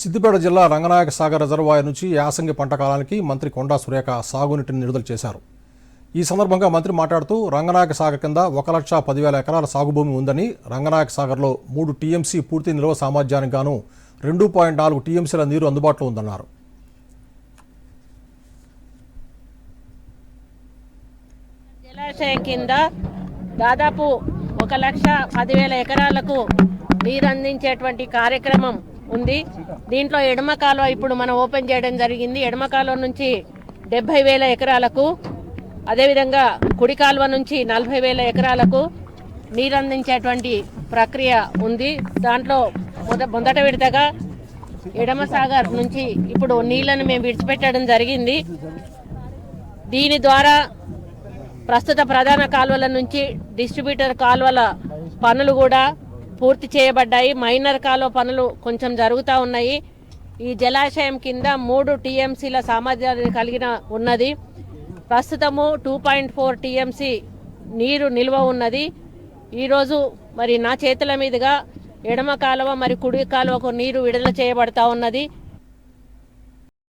సిద్దిపేట జిల్లా రంగనాయక సాగర్ రిజర్వాయర్ నుంచి యాసంగి పంట కాలానికి మంత్రి కొండా సురేఖ సాగునీటిని విడుదల చేశారు. ఈ సందర్భంగా మంత్రి మాట్లాడుతూ రంగనాయక సాగర్ కింద ఒక లక్ష పదివేల ఎకరాల సాగు భూమి ఉందని రంగనాయక సాగర్లో మూడు టీఎంసీ పూర్తి నిల్వ సామర్థ్యానికి గాను రెండు పాయింట్ నాలుగు టీఎంసీల నీరు అందుబాటులో ఉందన్నారు. జలాశయం కింద దాదాపు ఒక లక్ష పదివేల ఎకరాలకు నీరు అందించేటువంటి కార్యక్రమం ఉంది. దీంట్లో ఎడమ కాలువ ఇప్పుడు మనం ఓపెన్ చేయడం జరిగింది. ఎడమ కాలువ నుంచి డెబ్బై వేల ఎకరాలకు అదేవిధంగా కుడి కాలువ నుంచి నలభై వేల ఎకరాలకు నీరు అందించేటువంటి ప్రక్రియ ఉంది. దాంట్లో మొద మొదట విడతగా ఎడమ సాగర్ నుంచి ఇప్పుడు నీళ్ళను మేము విడిచిపెట్టడం జరిగింది. దీని ద్వారా ప్రస్తుత ప్రధాన కాలువల నుంచి డిస్ట్రిబ్యూటర్ కాలువల పనులు కూడా పూర్తి చేయబడ్డాయి. మైనర్ కాలువ పనులు కొంచెం జరుగుతూ ఉన్నాయి. ఈ జలాశయం కింద మూడు టీఎంసీల సామర్థ్యాన్ని కలిగిన ఉన్నది. ప్రస్తుతము టూ పాయింట్ ఫోర్ టీఎంసీ నీరు నిల్వ ఉన్నది. ఈరోజు మరి నా చేతుల మీదుగా ఎడమ కాలువ మరి కుడి కాలువకు నీరు విడుదల చేయబడతా ఉన్నది.